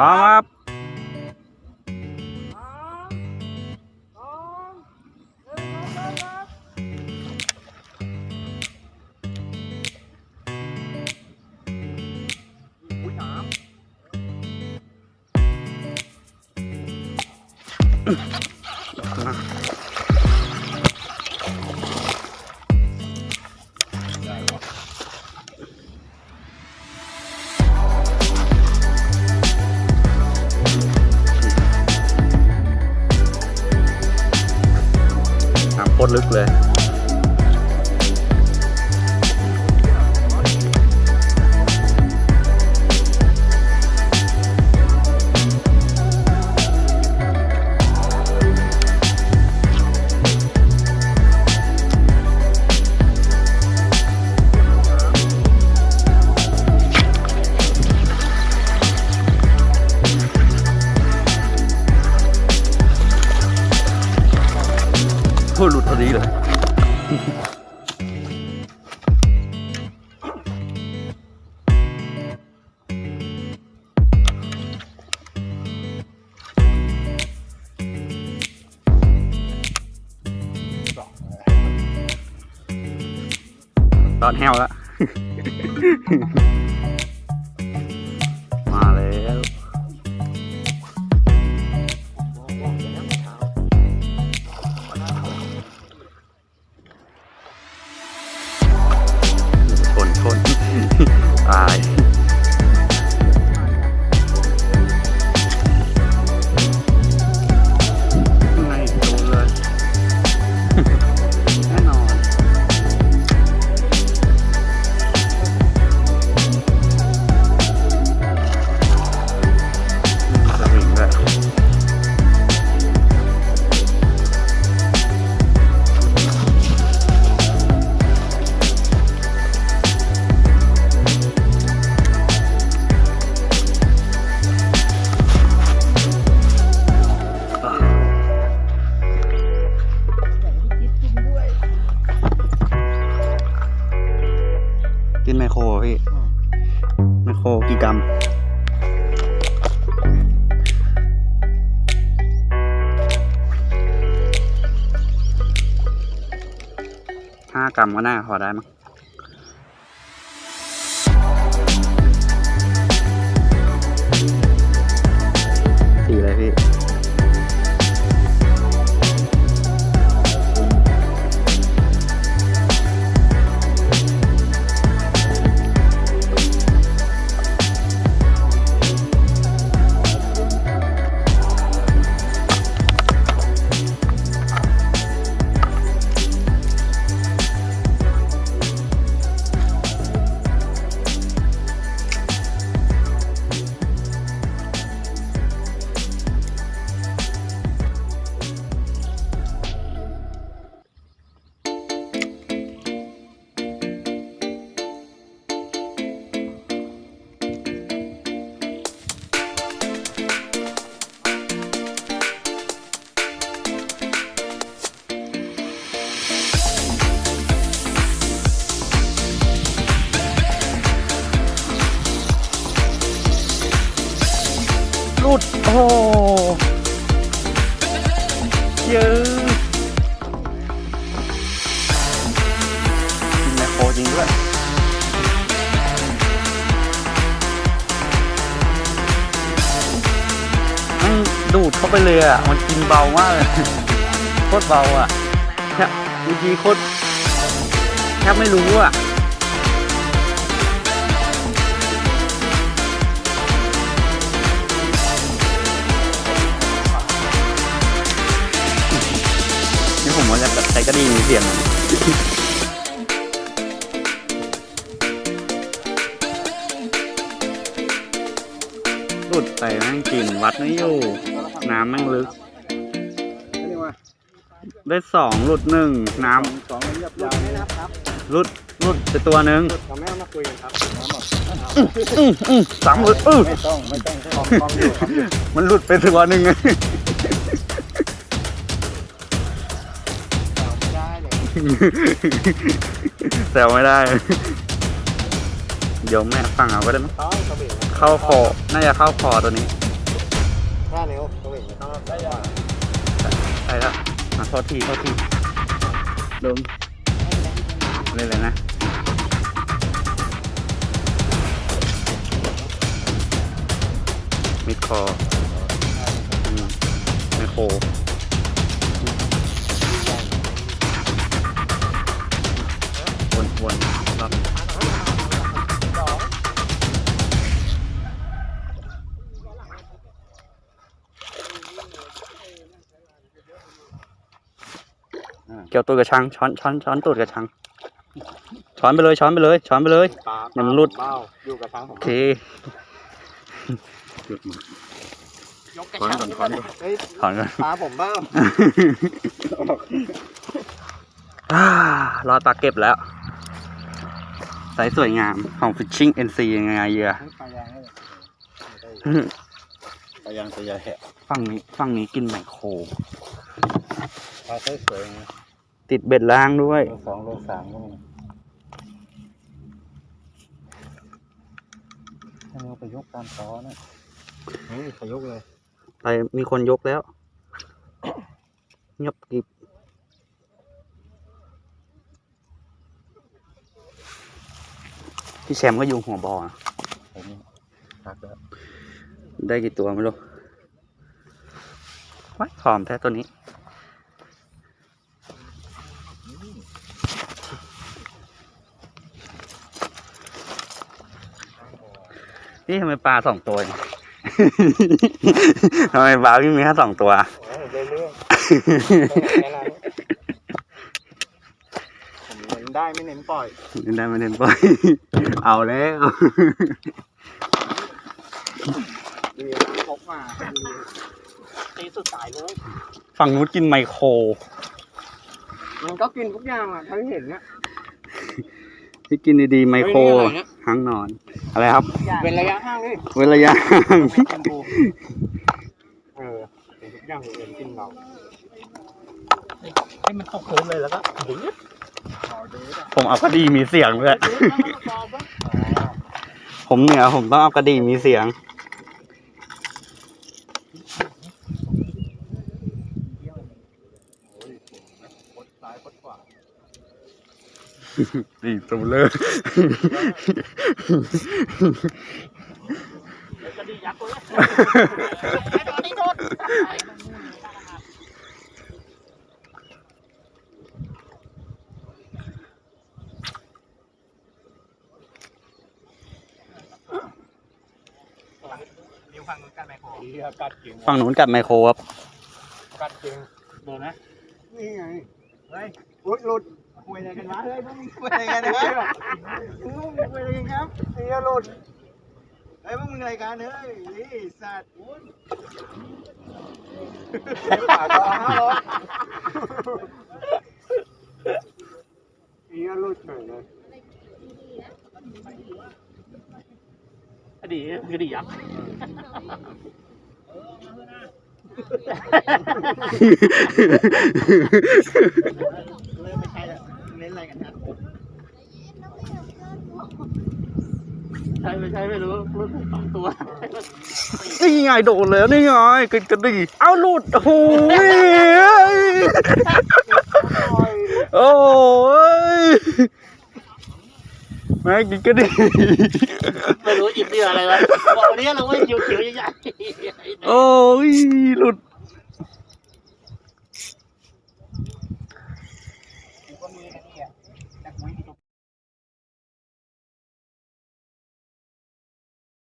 พร้อมครับน้ำ โค ยพูดหลุดพอดีเลย ตอนแห้วแล้ว โอ้กี่กรัมห้ากรัมก็น่าพอได้มั้งสี่เลยพี่ โอ้โหเยอะกินแมคโครจริงด้วยมันดูดเข้าไปเลยอะ มันกินเบามากเลยโคตรเบาอะแทบเมื่อกี้โคตรแทบไม่รู้อะ กระดิ่งมีเสียงหลุดไปแม่งกินวัดไม่อยู่ น้ำแม่งลึก ได้สองหลุดหนึ่งน้สองเรียบยาวนะครับำหลุดหลุดไปตัวหนึ่งขอแม่มาคุยกันครับอื้ออื้อสามหลุดอื้อไม่ต้องไม่ต้องของของอยู่ของอยู่มันหลุดไปตัวหนึ่ง แซวไม่ได้ เดี๋ยวแม่ฟังเอาก็ได้มั้งเข้าคอน่าจะเข้าคอตัวนี้เเร็วตัวเองไม่ต้องได้ยาไปแล้วอะโทษทีโทษทีลงเล่นเลยนะมิดคออืมไมโคร วนวนรอบเกี่ยวตัวกระชังช้อนช้อนช้อนตูดกระชังช้อนไปเลยช้อนไปเลยช้อนไปเลย ปลามันหลุด เบ้าอยู่กับทางผมโอเคยกกระชังก่อนเฮ้ยถอนก่อน ปลาผมเบ้า อ่ารอดปลาเก็บแล้ว ไซส์สวยงามของ Fishing NC ยังไงเหยื่อปลายางเลยปลายางตัวใหญ่ฝั่งนี้ฝั่งนี้กินไมโครปลาสวยๆนะติดเบ็ดล่างด้วยโลสองโลสามก็มีให้เราไปยกตามซ้อนะเฮ้ยไปยกเลย ไปมีคนยกแล้ว เงียบกริบ พี่แชมป์ก็อยู่หัวบอนะผมพักแล้วได้กี่ตัวไม่รู้ว้ายผอมแท้ตัวนี้ นี่ทำไมปลาสองตัวเนี่ยทำไมปลาพี่มีแค่สองตัวโอ้ยเรื่อยๆแค่นั้นผมเน้น ได้ไม่เน้นปล่อย เล่นได้ไม่เล่นปล่อย เอาแล้ว ดีพกมาตีสุดสายเลย ฝั่งนู้นกินไมโคร มันก็กินทุกอย่างอะถ้าเห็นเนี่ย ที่กินดีๆไมโครเฮ้ยนี่อะไรเนี่ยหางนอน อะไรครับ เป็นระยะห่างเลยเว้นระยะห่างกินปูเออเป็นทุกอย่างเห็นกินเราให้มันตกพื้นเลยแล้วก็ดึง ผมเอากระดีมีเสียงด้วย ผมเหนือผมต้องเอากระดีมีเสียงคดซ้ายคดขวาดีตัวเลยกระดิ่งยักษ์เลย นิ้วฟังนู้น กันไหมโคเฮียกัดจริงฝั่งนู้นกัดไมโครครับ กัดจริงโดนนะนี่ไงเฮ้ยอุ๊ยหลุดคุยอะไรกันวะเฮ้ยพวกมึงคุยอะไรกันนะครับพวกมึงคุยอะไรกันครับเฮียหลุดเฮ้ยพวกมึงอะไรกันเฮ้ยนี่สัตว์อุ้ยป่าจอห้าร้อยเฮียหลุดเฉยเลยกระดิ่งกระดิ่งยักษ์ เริ่มไม่ใช่แล้วเน้นอะไรกันนะใช่ไม่ใช่ไม่รู้รู้สึกสองตัวนี่ไงโดนแล้วนี่ไงกินกระดีเอาหลุดโอ้โหโอ้ยแม่งกินกระดีไม่รู้หยิบเหยื่ออะไรวะบอกวันนี้เราไม่เขียวเขียวใหญ่โอ้ยหลุด